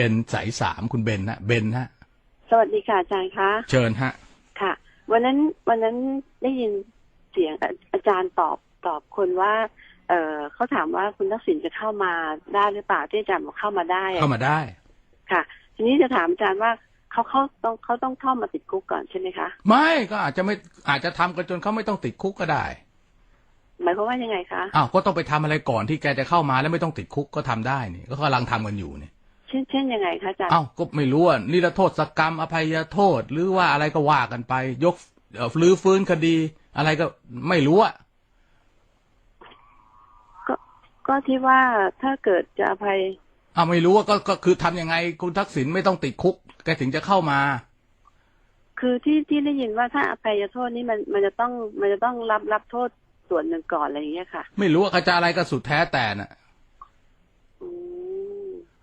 บนสายสามคุณเบนฮะเบนฮะ สวัสดีค่ะอาจารย์คะเชิญฮะ ค่ะ วันนั้นวันนั้นได้ยินเสียงอาอาจารย์ตอบตอบคนว่า เออเขาถามว่าคุณทักษิณจะเข้ามาได้หรือเปล่าที่อาจารย์บอกเข้ามาได้อะเข้ามาได้ ค่ะ ทีนี้จะถามอาจารย์ว่าเขาเขาต้องเขาต้องเข้ามาติดคุกก่อนใช่ไหมคะ ไม่ก็อาจจะไม่อาจจะทำกันจนเขาไม่ต้องติดคุกก็ได้หมายความว่ายังไงคะ อ้าว ก็ต้องไปทำอะไรก่อนที่แกจะเข้ามาแล้วไม่ต้องติดคุกก็ทำได้นี่ ก็กำลังทำกันอยู่นี่ เช่นเช่นยังไงคะอาจารย์อ้าวก็ไม่รู้ว่านิรโทษกรรมอภัยโทษ หรือว่าอะไรก็ว่ากันไป ยกเอ่อรื้อฟื้นคดี อะไรก็ไม่รู้อะก็ก็ที่ว่าถ้าเกิดจะอภัยอ้าวไม่รู้ว่าก็ก็คือทำยังไงคุณทักษิณไม่ต้องติดคุกแกถึงจะเข้ามา คือที่ที่ได้ยินว่าถ้าอภัยโทษนี่มันมันจะต้องมันจะต้องรับรับโทษส่วนหนึ่งก่อนอะไรอย่างเงี้ยค่ะ ไม่รู้ว่าเขาจะอะไรก็สุดแท้แต่น่ะอืม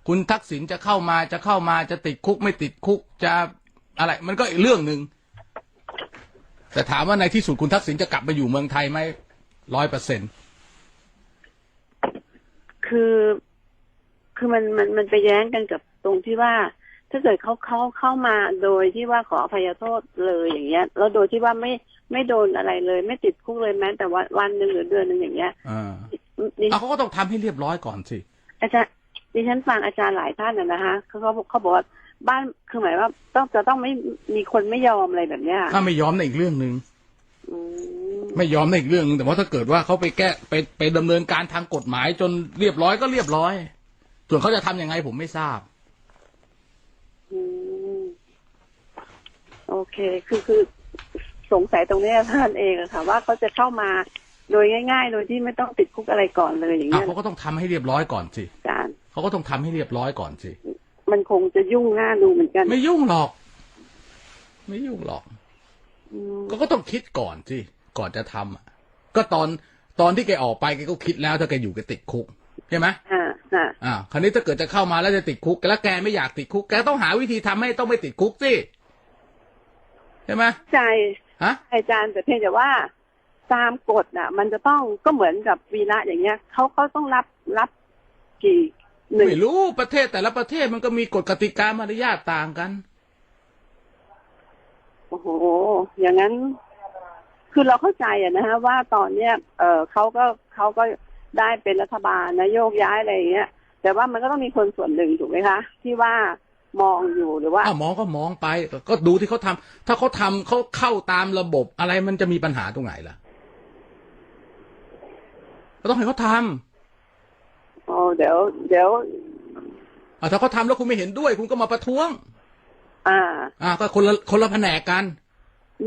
คุณทักษิณจะเข้ามาจะเข้ามาจะติดคุกไม่ติดคุกจะอะไร มันก็อีกเรื่องหนึ่งแต่ถามว่าในที่สุดคุณทักษิณจะกลับมาอยู่เมืองไทยไหมร้อยเปอร์เซ็นคือคือมันมันมันไปแย้งกันกับตรงที่ว่า ถ้าเกิดเขาเขาเข้ามาโดยที่ว่าขออภัยโทษเลยอย่างเงี้ย แล้วโดยที่ว่าไม่ไม่โดนอะไรเลย ไม่ติดคุกเลยแม้แต่วันวันหนึ่งหรือเดือนหนึ่งอย่างเงี้ยอ่าดิเอาเขาก็ต้องทำให้เรียบร้อยก่อนสิอาจารย์ ดิฉันฟังอาจารย์หลายท่านนะนะคะเขาเขาเขาบอกว่าบ้านคือหมายว่าต้องจะต้องไม่มีคนไม่ยอมอะไรแบบเนี้ยถ้าไม่ยอมในนอีกเรื่องหนึ่งอืมไม่ยอมในนอีกเรื่องหนึ่งแต่ว่าถ้าเกิดว่าเขาไปแก้ไปไปดำเนินการทางกฎหมายจนเรียบร้อยก็เรียบร้อย ส่วนเขาจะทำยังไงผมไม่ทราบอืมโอเคคือคือสงสัยตรงเนี้ยท่านเองอะค่ะ ว่าเขาจะเข้ามาโดยง่าย ๆ โดยที่ไม่ต้องติดคุกอะไรก่อนเลยอย่างอะเงี้ยเขาก็ต้องทำให้เรียบร้อยก่อนสิอาจารย์ เขาก็ต้องทำให้เรียบร้อยก่อนสิมันคงจะยุ่งหน้าดูเหมือนกัน ไม่ยุ่งหรอก ไม่ยุ่งหรอกอืมก็ก็ต้องคิดก่อนสิก่อนจะทำอะ ก็ตอนตอนที่แกออกไปแกก็คิดแล้วถ้าแกอยู่แกติดคุกใช่ไหมอ่าอ่าอ่าคราวนี้ถ้าเกิดจะเข้ามาแล้วจะติดคุกแล้วแกไม่อยากติดคุกแกต้องหาวิธีทำให้ต้องไม่ติดคุกสิใช่ไหมใจฮะอาจารย์แต่เพียงแต่ว่าตามกฎน่ะ มันจะต้องก็เหมือนกับวีระอย่างเงี้ยเขาเขาต้องรับรับกี่ หนึ่งไม่รู้ประเทศแต่ละประเทศมันก็มีกฎกติกามารยาทต่างกัน โอ้โห อย่างนั้น คือเราเข้าใจอะนะฮะว่าตอนเนี้ยเออเขาก็เขาก็ได้เป็นรัฐบาลนะโยกย้ายอะไรอย่างเงี้ย แต่ว่ามันก็ต้องมีคนส่วนหนึ่งถูกไหมคะ ที่ว่ามองอยู่หรือว่าอ้าวมองก็มองไป ก็ดูที่เขาทำถ้าเขาทำเขาเข้าตามระบบอะไรมันจะมีปัญหาตรงไหนล่ะก็ต้องให้เขาทำ อ๋อเดี๋ยว เดี๋ยวอะถ้าเขาทำแล้วคุณไม่เห็นด้วย คุณก็มาประท้วง อ่า อ่า ก็คนละคนละแผนกกัน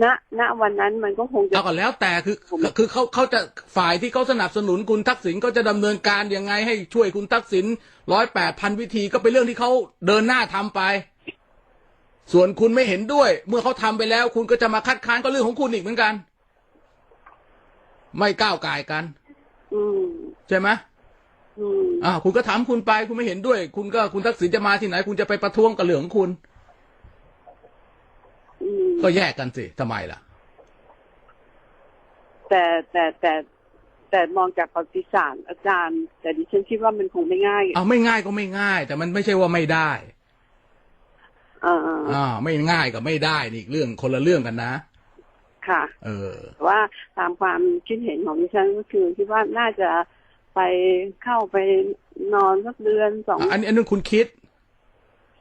ณณวันนั้นมันก็คงจะเอาก็แล้วแต่คือผมคือเขาเขาจะฝ่ายที่เขาสนับสนุนคุณทักษิณก็จะดำเนินการยังไงให้ช่วยคุณทักษิณร้อยแปดพันวิธีก็เป็นเรื่องที่เขาเดินหน้าทำไป ส่วนคุณไม่เห็นด้วย เมื่อเขาทำไปแล้ว คุณก็จะมาคัดค้านก็เรื่องของคุณอีกเหมือนกัน ไม่ก้าวไก่ายกัน อืมใช่ไหม อืมอ่าคุณก็ถามคุณไปคุณไม่เห็นด้วย คุณก็คุณทักษิณจะมาที่ไหน คุณจะไปประท้วงกับเรื่องของคุณอืมก็แยกกันสิทำไมล่ะ แต่แต่แต่แต่มองจากประวัติศาสตร์อาจารย์ แต่ดิฉันคิดว่ามันคงไม่ง่ายเอาไม่ง่ายก็ไม่ง่าย แต่มันไม่ใช่ว่าไม่ได้อ่าอ่าไม่ง่ายกับไม่ได้นี่อีกเรื่องคนละเรื่องกันนะ ค่ะ เออแต่ว่าตามความคิดเห็นของดิฉันก็คือคิดว่าน่าจะ ไปเข้าไปนอนสักเดือนสองอันนี้อันนึงคุณคิด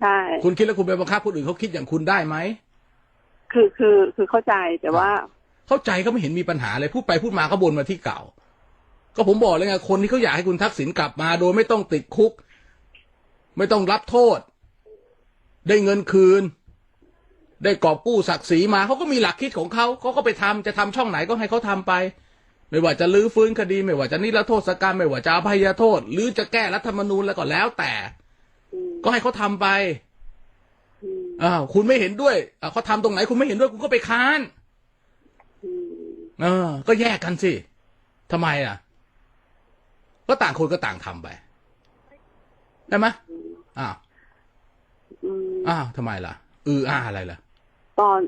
ใช่ คุณคิดแล้วคุณไปบังคับคนอื่นเขาคิดอย่างคุณได้ไหมคือคือคือเข้าใจแต่ว่า เข้าใจก็ไม่เห็นมีปัญหาเลยพูดไปพูดมาก็บนมาที่เก่า ก็ผมบอกเลยไงคนที่เขาอยากให้คุณทักษิณกลับมาโดยไม่ต้องติดคุก ไม่ต้องรับโทษ ได้เงินคืน ได้กอบกู้ศักดิ์ศรีมาเขาก็มีหลักคิดของเขาเขาก็ไปทำจะทำช่องไหนก็ให้เขาทำไป ไม่ว่าจะลื้อฟื้นคดี ไม่ว่าจะนิรโทษกรรมไม่ว่าจะอภัยโทษ หรือจะแก้รัฐธรรมนูญแล้วก็แล้วแต่อืมก็ให้เขาทำไปอืมอ้าวคุณไม่เห็นด้วยอะเขาทำตรงไหนคุณไม่เห็นด้วยคุณก็ไปค้านอืมเออ ก็แยกกันสิทำไมอะ ก็ต่างคนก็ต่างทำไปได้ไหมอ้าวอืมอ้าวทำไมล่ะอืออ้าอะไรล่ะตอน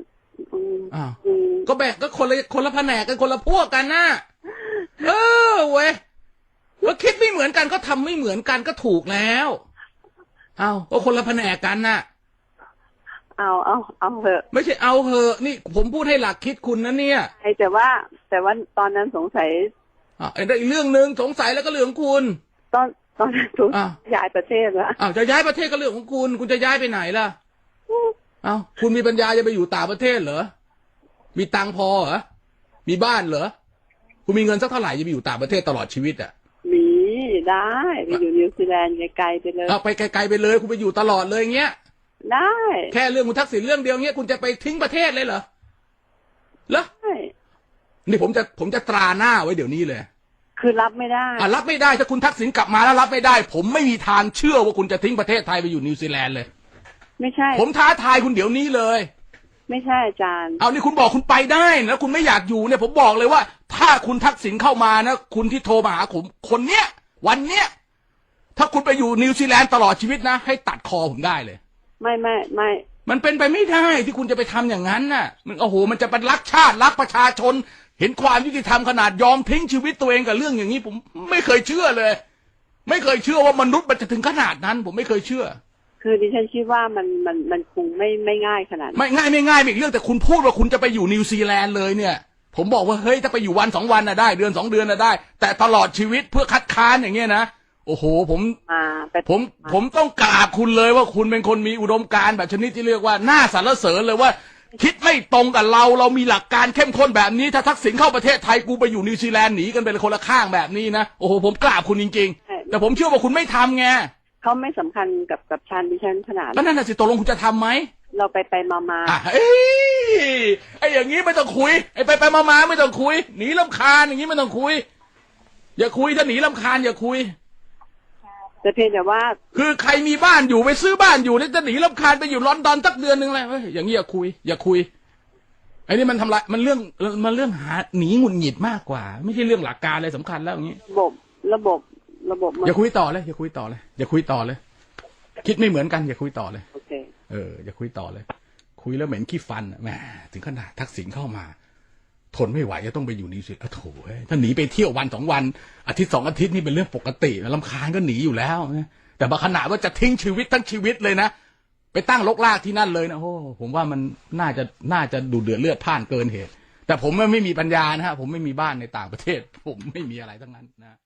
อืมอ้าวอืมก็แบ่งก็คนละคนละแผนกกันคนละพวกกันนะ เออเว้ยว่าคิดไม่เหมือนกันก็ทำไม่เหมือนกันก็ถูกแล้ว เอาก็คนละแผนกกันน่ะ เอาเอาเอาเถอะ ไม่ใช่เอาเหอะนี่ผมพูดให้หลักคิดคุณนะเนี่ยไอแต่ว่า แต่ว่าตอนนั้นสงสัยอะไอ้อีกเรื่องหนึ่งสงสัยแล้วก็เรื่องของคุณ ตอนตอนนั้นสงอะย้ายประเทศแล้วอ้าวจะย้ายประเทศก็เรื่องของคุณ คุณจะย้ายไปไหนล่ะเอ้าคุณมีปัญญาจะไปอยู่ต่างประเทศเหรอ มีตังค์พอเหรอ มีบ้านเหรอ คุณมีเงินสักเท่าไหร่จะไปอยู่ต่างประเทศตลอดชีวิตอะมีได้ไปอยู่นิวซีแลนด์ไกลๆไปเลยเอาไปไกลๆไปเลย คุณไปอยู่ตลอดเลยอย่างเงี้ยได้ แค่เรื่องคุณทักษิณเรื่องเดียวเงี้ยคุณจะไปทิ้งประเทศเลยเหรอเหรอได้นี่ผมจะผมจะตราหน้าไว้เดี๋ยวนี้เลย คือรับไม่ได้อะรับไม่ได้ถ้าคุณทักษิณกลับมาแล้วรับไม่ได้ ผมไม่มีทางเชื่อว่าคุณจะทิ้งประเทศไทยไปอยู่นิวซีแลนด์เลย ไม่ใช่ ผมท้าทายคุณเดี๋ยวนี้เลย ไม่ใช่อาจารย์ เอานี่คุณบอกคุณไปได้นะคุณไม่อยากอยู่เนี่ยผมบอกเลยว่า ถ้าคุณทักษิณเข้ามานะ คุณที่โทรมาหาผมคนเนี้ย วันเนี้ย ถ้าคุณไปอยู่นิวซีแลนด์ตลอดชีวิตนะ ให้ตัดคอผมได้เลย ไม่ไม่ไม่มันเป็นไปไม่ได้ที่คุณจะไปทำอย่างนั้นน่ะ มันโอ้โห มันจะเป็นรักชาติรักประชาชน เห็นความยุติธรรมขนาดยอมทิ้งชีวิตตัวเองกับเรื่องอย่างนี้ ผมไม่เคยเชื่อเลย ไม่เคยเชื่อว่ามนุษย์มันจะถึงขนาดนั้น ผมไม่เคยเชื่อ คือดิฉันคิดว่ามันมันมันคงไม่ไม่ง่ายขนาดนั้นไม่ง่ายไม่ง่ายไม่อีกเรื่องแต่คุณพูดว่าคุณจะไปอยู่นิวซีแลนด์เลยเนี่ย ผมบอกว่าเฮ้ยถ้าไปอยู่วันสองวันน่ะได้ เดือนสองเดือนน่ะได้ แต่ตลอดชีวิตเพื่อคัดค้านอย่างเงี้ยนะโอ้โห ผมมาไปผมผมต้องกราบคุณเลยว่าคุณเป็นคนมีอุดมการณ์แบบชนิดที่เรียกว่าน่าสรรเสริญเลยว่า คิดไม่ตรงกับเรา เรามีหลักการเข้มข้นแบบนี้ ถ้าทักษิณเข้าประเทศไทยกูไปอยู่นิวซีแลนด์หนีกันเป็นคนละข้างแบบนี้นะโอ้โหผมกราบคุณจริง ๆ แต่ผมเชื่อว่าคุณไม่ทำไงเขาไม่สำคัญกับกับชันดิฉันขนาดก็นั่นน่ะสิตกลงคุณจะทำไหม เราไปไปมามาอะเอ้ยไอ้อย่างนี้ไม่ต้องคุยไอ้ไปไปมามาไม่ต้องคุยหนีลำคาญอย่างนี้ไม่ต้องคุย อย่าคุยถ้าหนีลำคาญอย่าคุย แต่เพียงแต่ว่า คือใครมีบ้านอยู่ไปซื้อบ้านอยู่แล้วจะหนีลำคาญไปอยู่ลอนดอนสักเดือนหนึ่งเลยเฮ้ยอย่างนี้อย่าคุย อย่าคุยไอ้นี่มันทำลายมันเรื่องมันเรื่องหาหนีหงุดหงิดมากกว่า ไม่ใช่เรื่องหลักการอะไรสำคัญแล้วอย่างนี้ ระบบระบบระบบมัน อย่าคุยต่อเลยอย่าคุยต่อเลยอย่าคุยต่อเลย คิดไม่เหมือนกันอย่าคุยต่อเลยโอ เอออย่าคุยต่อเลย คุยแล้วเหม็นขี้ฟันแหมถึงขนาดทักษิณเข้ามา ทนไม่ไหวจะต้องไปอยู่นิวซีแลนด์โอ้โถเอ้ยถ้าหนีไปเที่ยววันสองวัน อาทิตย์สองอาทิตย์นี่เป็นเรื่องปกติลำคาญก็หนีอยู่แล้วแต่บางขณะว่าจะทิ้งชีวิตทั้งชีวิตเลยนะไปตั้งลกลากที่นั่นเลยนะโอ้ผมว่ามันน่าจะน่าจะดูเดือดเลือดพ่านเกินเหตุ แต่ผมไม่มีปัญญานะฮะผมไม่มีบ้านในต่างประเทศ ผมไม่มีอะไรทั้งนั้นนะ